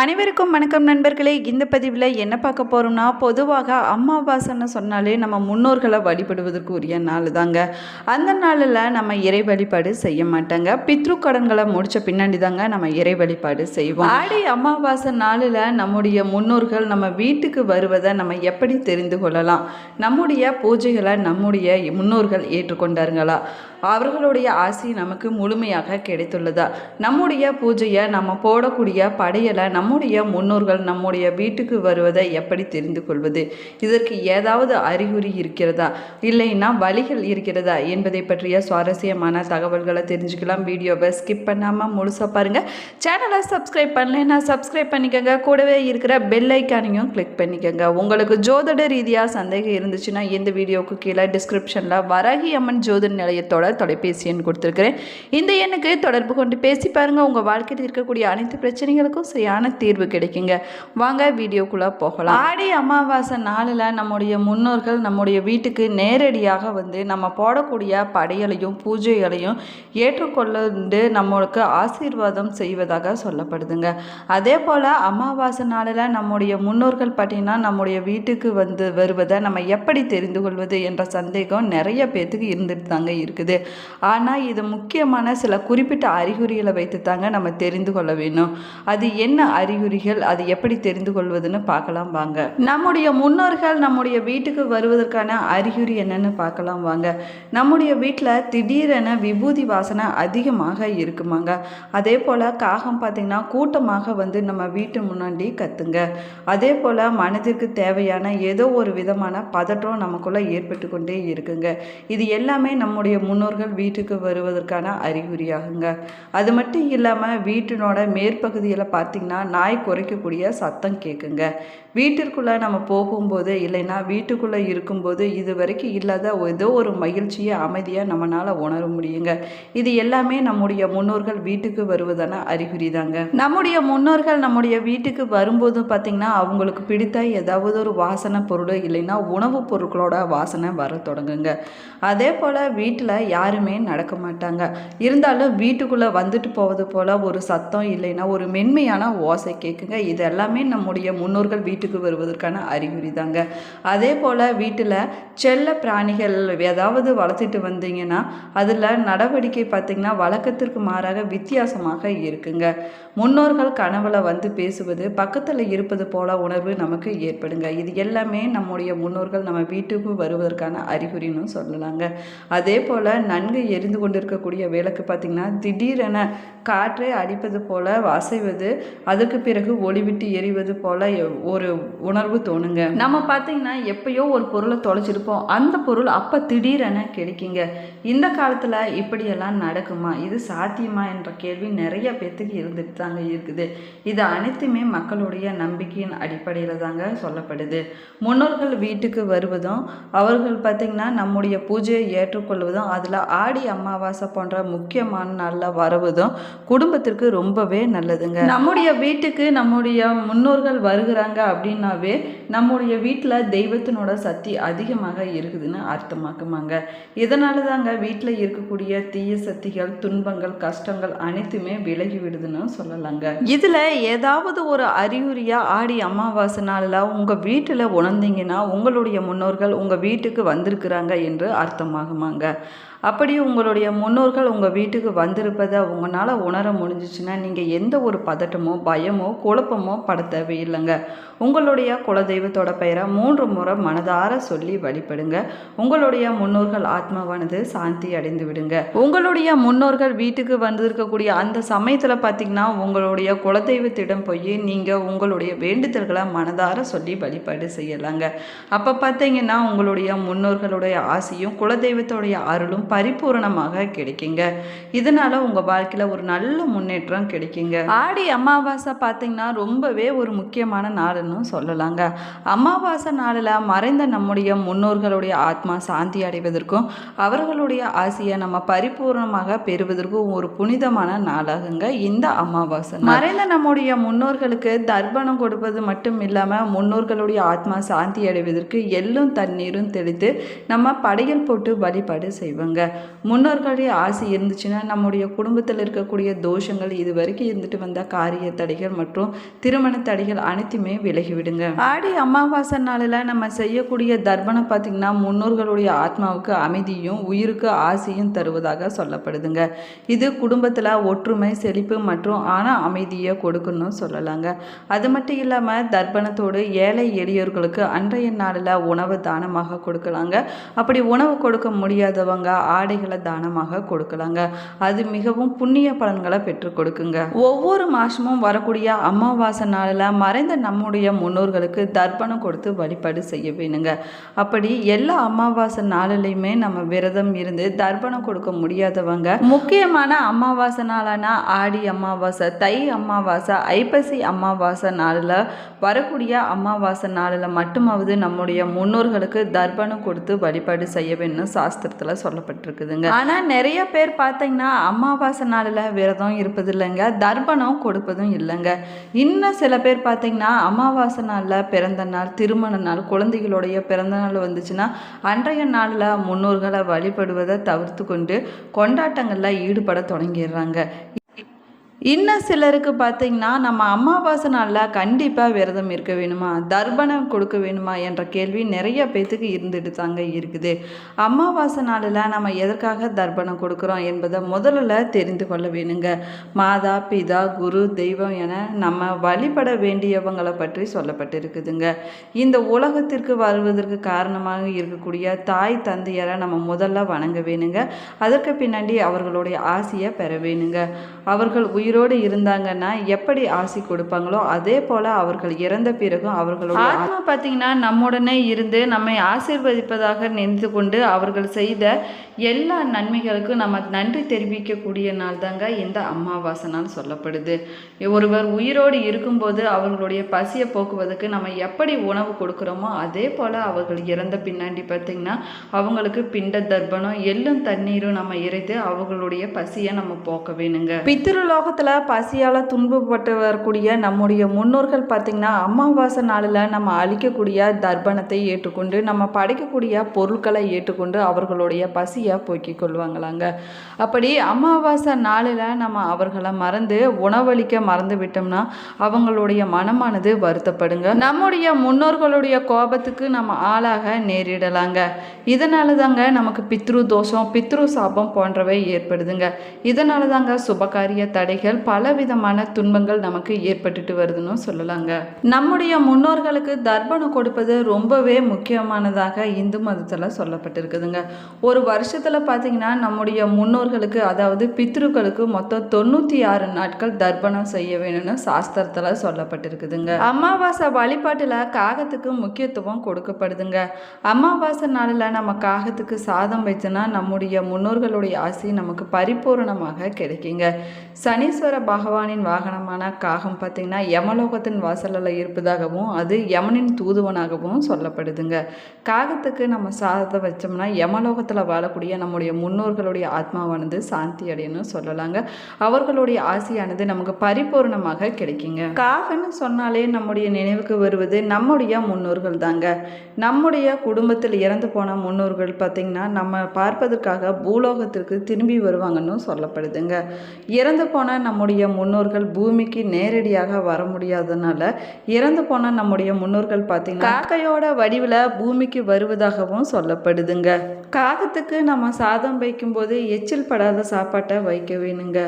அனைவருக்கும் வணக்கம் நண்பர்களே. இந்த பதிவில் என்ன பார்க்க போகிறோம்னா பொதுவாக அமாவாசைன்னு சொன்னாலே நம்ம முன்னோர்களை வழிபடுவதற்கு உரிய நாள் தாங்க. அந்த நாளில் நம்ம இறை வழிபாடு செய்ய மாட்டாங்க. பித்ரு கடன்களை முடித்த பின்னாடி தாங்க நம்ம இறை வழிபாடு செய்வோம். ஆடி அமாவாசை நாளில் நம்முடைய முன்னோர்கள் நம்ம வீட்டுக்கு வருவதை நம்ம எப்படி தெரிந்து கொள்ளலாம்? நம்முடைய பூஜைகளை நம்முடைய முன்னோர்கள் ஏற்றுக்கொண்டாருங்களா அவர்களுடைய ஆசி நமக்கு முழுமையாக கிடைத்துள்ளதா? நம்முடைய பூஜையை நம்ம போடக்கூடிய படையலை நம்முடைய முன்னோர்கள் நம்முடைய வீட்டுக்கு வருவதை எப்படி தெரிந்து கொள்வது? இதற்கு ஏதாவது அறிகுறி இருக்கிறதா? இல்லைன்னா வழிகள் இருக்கிறதா? என்பதை பற்றிய சுவாரஸ்யமான தகவல்களை தெரிஞ்சுக்கலாம். வீடியோவை ஸ்கிப் பண்ணாமல் முழுசாக பாருங்கள் சேனலை சப்ஸ்கிரைப் பண்ணலைன்னா சப்ஸ்கிரைப் பண்ணிக்கோங்க. கூடவே இருக்கிற பெல் ஐக்கானையும் கிளிக் பண்ணிக்கோங்க. உங்களுக்கு ஜோதிட ரீதியாக சந்தேகம் இருந்துச்சுன்னா இந்த வீடியோவுக்கு கீழே டிஸ்கிரிப்ஷனில் வரகி அம்மன் ஜோதிட நிலையத்தோட தொலைபேசி எண் கொடுத்துருக்கிறேன். இந்த எண்ணுக்கு தொடர்பு கொண்டு பேசி பாருங்கள் உங்கள் வாழ்க்கையில் இருக்கக்கூடிய அனைத்து பிரச்சனைகளுக்கும் சரியான தீர்வு கிடைக்குங்க. வாங்க வீடியோக்குள்ளே போகலாம். ஆடி அமாவாசை நாளில் நம்முடைய முன்னோர்கள் நம்முடைய வீட்டுக்கு நேரடியாக வந்து நம்ம போடக்கூடிய படையலையும் பூஜைகளையும் ஏற்றுக்கொண்டு நம்மளுக்கு ஆசீர்வாதம் செய்வதாக சொல்லப்படுதுங்க. அதே போல் அமாவாசை நாளில் நம்முடைய முன்னோர்கள் பார்த்தீங்கன்னா நம்முடைய வீட்டுக்கு வந்து வருவதை நம்ம எப்படி தெரிந்து கொள்வது என்ற சந்தேகம் நிறைய பேர்த்துக்கு இருந்துட்டு தாங்க இருக்குது. ஆனால் இது முக்கியமான சில குறிப்பிட்ட அறிகுறிகளை வைத்து தாங்க நம்ம தெரிந்து கொள்ள வேணும் அது என்ன அறிகுறிகள்? அது எப்படி தெரிந்து கொள்வதுன்னு பார்க்கலாம் வாங்க. நம்முடைய முன்னோர்கள் நம்முடைய வீட்டுக்கு வருவதற்கான அறிகுறி என்னன்னு பார்க்கலாம் வாங்க. நம்முடைய வீட்டில் திடீரென விபூதி வாசனை அதிகமாக இருக்குமாங்க. அதே போல் காகம் பார்த்திங்கன்னா கூட்டமாக வந்து நம்ம வீட்டு முன்னாடி கத்துங்க. அதே போல் மனதிற்கு தேவையான ஏதோ ஒரு விதமான பதற்றம் நமக்குள்ளே ஏற்பட்டு கொண்டே இருக்குங்க. இது எல்லாமே நம்முடைய முன்னோர்கள் வீட்டுக்கு வருவதற்கான அறிகுறியாகுங்க. அது மட்டும் இல்லாமல் வீட்டினோட மேற்பகுதியில் பார்த்திங்கன்னா நாய் குறைக்கக்கூடிய சத்தம் கேட்குங்க வீட்டிற்குள்ளே நம்ம போகும்போது இல்லைன்னா வீட்டுக்குள்ளே இருக்கும்போது இது வரைக்கும் இல்லாத ஏதோ ஒரு மகிழ்ச்சியை அமைதியாக நம்மளால் உணர முடியுங்க. இது எல்லாமே நம்முடைய முன்னோர்கள் வீட்டுக்கு வருவதான அறிகுறி தாங்க நம்முடைய முன்னோர்கள் நம்முடைய வீட்டுக்கு வரும்போது பார்த்திங்கன்னா அவங்களுக்கு பிடித்த ஏதாவது ஒரு வாசனை பொருள் இல்லைன்னா உணவுப் பொருட்களோட வாசனை வர தொடங்குங்க. அதே போல் வீட்டில் யாருமே நடக்க மாட்டாங்க. இருந்தாலும் வீட்டுக்குள்ளே வந்துட்டு போவது போல் ஒரு சத்தம் இல்லைன்னா ஒரு மென்மையான ஓசை கேட்குங்க இது எல்லாமே நம்முடைய முன்னோர்கள் வீட்டுக்கு வருவதற்கான அறிகுறி தாங்க அதே போல் வீட்டில் செல்ல பிராணிகள் ஏதாவது வளர்த்துட்டு வந்தீங்கன்னா அதில் நடவடிக்கை பார்த்திங்கன்னா வழக்கத்திற்கு மாறாக வித்தியாசமாக இருக்குங்க. முன்னோர்கள் கனவுல வந்து பேசுவது பக்கத்தில் இருப்பது போல உணர்வு நமக்கு ஏற்படுங்க. இது எல்லாமே நம்முடைய முன்னோர்கள் நம்ம வீட்டுக்கு வருவதற்கான அறிகுறின்னு சொல்லலாங்க. அதே போல் நன்கு எரிந்து கொண்டிருக்கக்கூடிய விளக்கு பார்த்திங்கன்னா திடீரென காற்றை அடிப்பது போல அசைவது அதுக்கு பிறகு ஒளிவிட்டு எரிவது போல ஒரு உணர்வு தோணுங்க. நம்ம பார்த்திங்கன்னா எப்பயோ ஒரு பொருளை தொலைச்சிருப்போம். அந்த பொருள் அப்போ திடீரென கிடைக்குங்க. இந்த காலத்தில் இப்படியெல்லாம் நடக்குமா? இது சாத்தியமா? என்ற கேள்வி நிறைய பேர்த்துக்கு இருந்துட்டு தாங்க இருக்குது. இது அனைத்துமே மக்களுடைய நம்பிக்கையின் அடிப்படையில் தாங்க சொல்லப்படுது. முன்னோர்கள் வீட்டுக்கு வருவதும் அவர்கள் பார்த்திங்கன்னா நம்முடைய பூஜையை ஏற்றுக்கொள்வதும் அதில் ஆடி அமாவாசை போன்ற முக்கியமான நாளில் வருவதும் குடும்பத்திற்கு ரொம்பவே நல்லதுங்க. நம்முடைய வீட்டுக்கு நம்முடைய முன்னோர்கள் வருகிறாங்க அப்படின்னாவே நம்முடைய வீட்டில் தெய்வத்தினோட சக்தி அதிகமாக இருக்குதுன்னு அர்த்தமாக்குமாங்க. இதனால தாங்க வீட்டில் இருக்கக்கூடிய தீய சக்திகள் துன்பங்கள் கஷ்டங்கள் அனைத்துமே விலகி விடுதுன்னு சொல்லலாங்க. இதில் ஏதாவது ஒரு அறிகுறியாக ஆடி அமாவாசை நாளில் உங்கள் வீட்டில் உணர்ந்தீங்கன்னா உங்களுடைய முன்னோர்கள் உங்கள் வீட்டுக்கு வந்திருக்கிறாங்க என்று அர்த்தமாகுமாங்க. அப்படி உங்களுடைய முன்னோர்கள் உங்கள் வீட்டுக்கு வந்திருப்பதை உங்களால் உணர முடிஞ்சிச்சுன்னா நீங்கள் எந்த ஒரு பதட்டமோ பயமோ குழப்பமோ பட தேவையில்லைங்க. உங்களுடைய குலதெய்வத்தோட பெயரை மூன்று முறை மனதார சொல்லி வழிபடுங்க. உங்களுடைய முன்னோர்கள் ஆத்மாவானது சாந்தி அடைந்து விடுங்க. உங்களுடைய முன்னோர்கள் வீட்டுக்கு வந்திருக்கக்கூடிய அந்த சமயத்தில் பார்த்தீங்கன்னா உங்களுடைய குலதெய்வத்திடம் போய் நீங்கள் உங்களுடைய வேண்டுதல்களை மனதார சொல்லி வழிபாடு செய்யலாங்க. அப்போ பார்த்தீங்கன்னா உங்களுடைய முன்னோர்களுடைய ஆசையும் குலதெய்வத்தோடைய அருளும் பரிபூரணமாக கிடைக்குங்க. இதனால உங்கள் வாழ்க்கையில் ஒரு நல்ல முன்னேற்றம் கிடைக்குங்க. ஆடி அமாவாசை பார்த்தீங்கன்னா ரொம்பவே ஒரு முக்கியமான நாளுன்னு சொல்லலாங்க. அமாவாசை நாளில் மறைந்த நம்முடைய முன்னோர்களுடைய ஆத்மா சாந்தி அடைவதற்கும் அவர்களுடைய ஆசையை நம்ம பரிபூர்ணமாக பெறுவதற்கும் ஒரு புனிதமான நாளாகுங்க இந்த அமாவாசை மறைந்த நம்முடைய முன்னோர்களுக்கு தர்ப்பணம் கொடுப்பது மட்டும் இல்லாமல் முன்னோர்களுடைய ஆத்மா சாந்தி அடைவதற்கு எள்ளும் தண்ணீரும் தெளித்து நம்ம படையல் போட்டு வழிபாடு செய்வோங்க. முன்னோர்களுடைய ஆசை இருந்துச்சுன்னா நம்முடைய குடும்பத்தில் இருக்கக்கூடிய தோஷங்கள் இது வரைக்கும் இருந்துட்டு வந்த காரிய தடைகள் மற்றும் திருமண தடைகள் அனைத்துமே விலகிவிடுங்க. ஆடி அமாவாசை நாளில் நம்ம செய்யக்கூடிய தர்ப்பணம் பார்த்திங்கன்னா முன்னோர்களுடைய ஆத்மாவுக்கு அமைதியும் உயிருக்கு ஆசையும் தருவதாக சொல்லப்படுதுங்க. இது குடும்பத்தில் ஒற்றுமை செழிப்பு மற்றும் ஆன அமைதியை கொடுக்கணும்னு சொல்லலாங்க. அது மட்டும் இல்லாமல் தர்ப்பணத்தோடு ஏழை எளியோர்களுக்கு அன்றைய நாளில் உணவு தானமாக கொடுக்கலாங்க. அப்படி உணவு கொடுக்க முடியாதவங்க ஆடைகளை தானமாக கொடுக்கலாங்க. அது மிகவும் புண்ணிய பலன்களை பெற்றுக் கொடுக்குங்க. ஒவ்வொரு மாதமும் வரக்கூடிய அமாவாசை நாளில் மறைந்த நம்முடைய முன்னோர்களுக்கு தர்ப்பணம் கொடுத்து வழிபாடு செய்ய வேணுங்க. அப்படி எல்லா அமாவாசை நாளிலையுமே நம்ம விரதம் இருந்து தர்ப்பணம் கொடுக்க முடியாதவங்க முக்கியமான அமாவாசை நாளான ஆடி அமாவாசை தை அமாவாசை ஐப்பசி அமாவாசை நாளில் வரக்கூடிய அமாவாசை நாளில் மட்டுமாவது நம்முடைய முன்னோர்களுக்கு தர்ப்பணம் கொடுத்து வழிபாடு செய்ய வேணும்னு சாஸ்திரத்தில் சொல்லப்பட்டிருக்குதுங்க ஆனால் நிறைய பேர் பார்த்தீங்கன்னா அமாவாசை நாளில் விரதம் இருப்பது இல்லைங்க தர்ப்பணம் கொடுப்பதும் இல்லைங்க. இன்னும் சில பேர் பார்த்தீங்கன்னா அமாவாசை நாளில் பிறந்த நாள் திருமண நாள் குழந்தைகளுடைய பிறந்த நாள் வந்துச்சுன்னா அன்றைய நாளில் முன்னோர்களை வழிபடுவதை தவிர்த்து கொண்டு கொண்டாட்டங்களில் ஈடுபட தொடங்கிடுறாங்க. இன்னும் சிலருக்கு பார்த்தீங்கன்னா நம்ம அமாவாசை நாளில் கண்டிப்பாக விரதம் இருக்க வேணுமா? தர்ப்பணம் கொடுக்க வேணுமா? என்ற கேள்வி நிறைய பேத்துக்கு இருந்துட்டு தாங்க இருக்குது. அமாவாசை நாளில் நம்ம எதற்காக தர்ப்பணம் கொடுக்குறோம் என்பதை முதல்ல தெரிந்து கொள்ள வேணுங்க. மாதா பிதா குரு தெய்வம் என நம்ம வழிபட வேண்டியவங்களை பற்றி சொல்லப்பட்டிருக்குதுங்க. இந்த உலகத்திற்கு வருவதற்கு காரணமாக இருக்கக்கூடிய தாய் தந்தையரை நம்ம முதல்ல வணங்க வேணுங்க. அதற்கு பின்னாடி அவர்களுடைய ஆசையை பெற வேணுங்க. அவர்கள் உயிர் உயிரோடு இருந்தாங்கன்னா எப்படி ஆசி கொடுப்பாங்களோ அதே போல் அவர்கள் இறந்த பிறகும் அவர்களுடைய ஆத்மா பார்த்தீங்கன்னா நம்முடனே இருந்து நம்மை ஆசீர்வதிப்பதாக நினைத்து கொண்டு அவர்கள் செய்த எல்லா நன்மைகளுக்கும் நம்ம நன்றி தெரிவிக்கக்கூடிய நாள் தாங்க இந்த அமாவாசை நாள் சொல்லப்படுது. ஒருவர் உயிரோடு இருக்கும்போது அவர்களுடைய பசியை போக்குவதற்கு நம்ம எப்படி உணவு கொடுக்குறோமோ அதே போல் அவர்கள் இறந்த பின்னாடி பார்த்திங்கன்னா அவங்களுக்கு பிண்ட தர்ப்பணம் எள்ளும் தண்ணீரும் நம்ம இறைத்து அவர்களுடைய பசியை நம்ம போக்க வேணுங்க. பித்திருலோகத்தில் பசியால் துன்பப்பட்டு வரக்கூடிய நம்முடைய முன்னோர்கள் பார்த்திங்கன்னா அமாவாசை நாளில் நம்ம அழிக்கக்கூடிய தர்ப்பணத்தை ஏற்றுக்கொண்டு நம்ம படைக்கக்கூடிய பொருட்களை ஏற்றுக்கொண்டு அவர்களுடைய பசியை போக்கிக் கொள்வாங்களாங்க. அப்படி அமாவாசை நாளில் நம்ம அவர்களை மறந்து உணவளிக்க மறந்து விட்டோம்னா அவங்களுடைய மனமானது வருத்தப்படுங்க. நம்முடைய முன்னோர்களுடைய கோபத்துக்கு நம்ம ஆளாக நேரிடலாங்க. இதனால தாங்க நமக்கு பித்ரு தோஷம் பித்ரு சாபம் போன்றவை ஏற்படுதுங்க. இதனால தாங்க சுபகாரிய தடைகள் பலவிதமான துன்பங்கள் நமக்கு ஏற்பட்டுட்டு வருதுன்னு சொல்லலாங்க. நம்முடைய முன்னோர்களுக்கு தர்ப்பணம் கொடுப்பது ரொம்பவே முக்கியமானதாக இந்து மதத்தில் சொல்லப்பட்டிருக்குதுங்க. ஒரு வருஷத்தில் பார்த்தீங்கன்னா நம்முடைய முன்னோர்களுக்கு அதாவது பித்ருக்களுக்கு மொத்தம் தொண்ணூற்றி ஆறு நாட்கள் தர்ப்பணம் செய்ய வேணும்னு சாஸ்திரத்தில் சொல்லப்பட்டிருக்குதுங்க. அமாவாசை வழிபாட்டில் காகத்துக்கு முக்கியத்துவம் கொடுக்கப்படுதுங்க. அமாவாசை நாளில் நம்ம காகத்துக்கு சாதம் வச்சோன்னா நம்முடைய முன்னோர்களுடைய ஆசை நமக்கு பரிபூரணமாக கிடைக்குங்க. சனீஸ்வர பகவானின் வாகனமான காகம் பார்த்திங்கன்னா யமலோகத்தின் வாசலில் இருப்பதாகவும் அது யமனின் தூதுவனாகவும் சொல்லப்படுதுங்க. காகத்துக்கு நம்ம சாதத்தை வச்சோம்னா யமலோகத்தில் வாழக்கூடிய நம்முடைய முன்னோர்களுடைய ஆத்மாவானது சாந்தி அடையணும் சொல்லலாங்க. அவர்களுடைய ஆசையானது நமக்கு பரிபூர்ணமாக கிடைக்குங்க. காகன்னு சொன்னாலே நம்முடைய நினைவுக்கு வருவது நம்முடைய முன்னோர்கள் தாங்க. நம்முடைய குடும்பத்தில் இறந்து போன முன்னோர்கள் பார்த்திங்கன்னா நம்ம பார்ப்பதற்காக பூலோகத்திற்கு திரும்பி வருவாங்கன்னு சொல்லப்படுதுங்க. இறந்து போன நம்முடைய முன்னோர்கள் பூமிக்கு நேரடியாக வர முடியாதனால இறந்து போன நம்முடைய முன்னோர்கள் பார்த்தீங்கன்னா காக்கையோட வடிவில் பூமிக்கு வருவதாகவும் சொல்லப்படுதுங்க. காகத்துக்கு நம்ம சாதம் வைக்கும்போது எச்சில் படாத சாப்பாட்டை வைக்க வேணுங்க.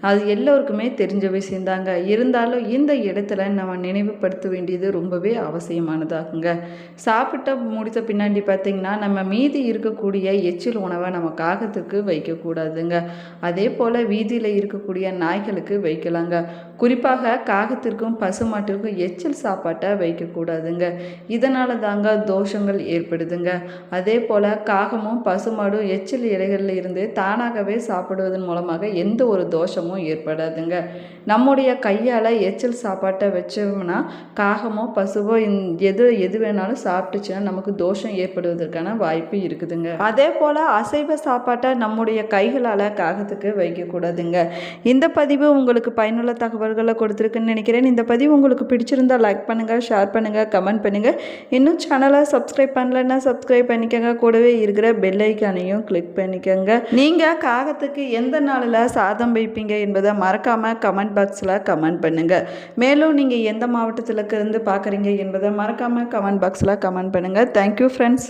அது எல்லோருக்குமே தெரிஞ்ச விஷயந்தாங்க. இருந்தாலும் இந்த இடத்துல நம்ம நினைவுபடுத்த வேண்டியது ரொம்பவே அவசியமானதாகுங்க. சாப்பிட்ட முடித்த பின்னாடி பார்த்திங்கன்னா நம்ம மீதி இருக்கக்கூடிய எச்சில் உணவை நம்ம காகத்துக்கு வைக்கக்கூடாதுங்க. அதே போல் வீதியில் இருக்கக்கூடிய நாய்களுக்கு வைக்கலாங்க. குறிப்பாக காகத்திற்கும் பசுமாட்டிற்கும் எச்சில் சாப்பாட்டை வைக்கக்கூடாதுங்க. இதனால தாங்க தோஷங்கள் ஏற்படுதுங்க. அதே போல் காகமும் பசுமாடும் எச்சில் இலைகளில் இருந்து தானாகவே சாப்பிடுவதன் மூலமாக எந்த ஒரு தோஷமும் ஏற்படாதுங்க. நம்முடைய கையால் எச்சில் சாப்பாட்டை வச்சோம்னா காகமோ பசுவோ எது எது வேணாலும் சாப்பிட்டுச்சுன்னா நமக்கு தோஷம் ஏற்படுவதற்கான வாய்ப்பு இருக்குதுங்க. அதே போல் அசைவ சாப்பாட்டை நம்முடைய கைகளால் காகத்துக்கு வைக்கக்கூடாதுங்க. இந்த பதிவு உங்களுக்கு பயனுள்ள தகவல்களை கொடுத்துருக்குன்னு நினைக்கிறேன். இந்த பதிவு உங்களுக்கு பிடிச்சிருந்தா லைக் பண்ணுங்கள் ஷேர் பண்ணுங்கள் கமெண்ட் பண்ணுங்கள் இன்னும் சேனலை சப்ஸ்கிரைப் பண்ணலன்னா சப்ஸ்கிரைப் பண்ணிக்கங்க. கூடவே இருக்கிற பெல் ஐக்கானையும் கிளிக் பண்ணிக்கோங்க. நீங்கள் காகத்துக்கு எந்த நாளில் சாதம் வைப்பீங்க என்பதை மறக்காமல் கமெண்ட் பாக்ஸில் கமெண்ட் பண்ணுங்கள் மேலும் நீங்கள் எந்த மாவட்டத்தில் இருந்து பார்க்குறீங்க என்பதை மறக்காமல் கமெண்ட் பாக்ஸில் கமெண்ட் பண்ணுங்கள் தேங்க்யூ ஃப்ரெண்ட்ஸ்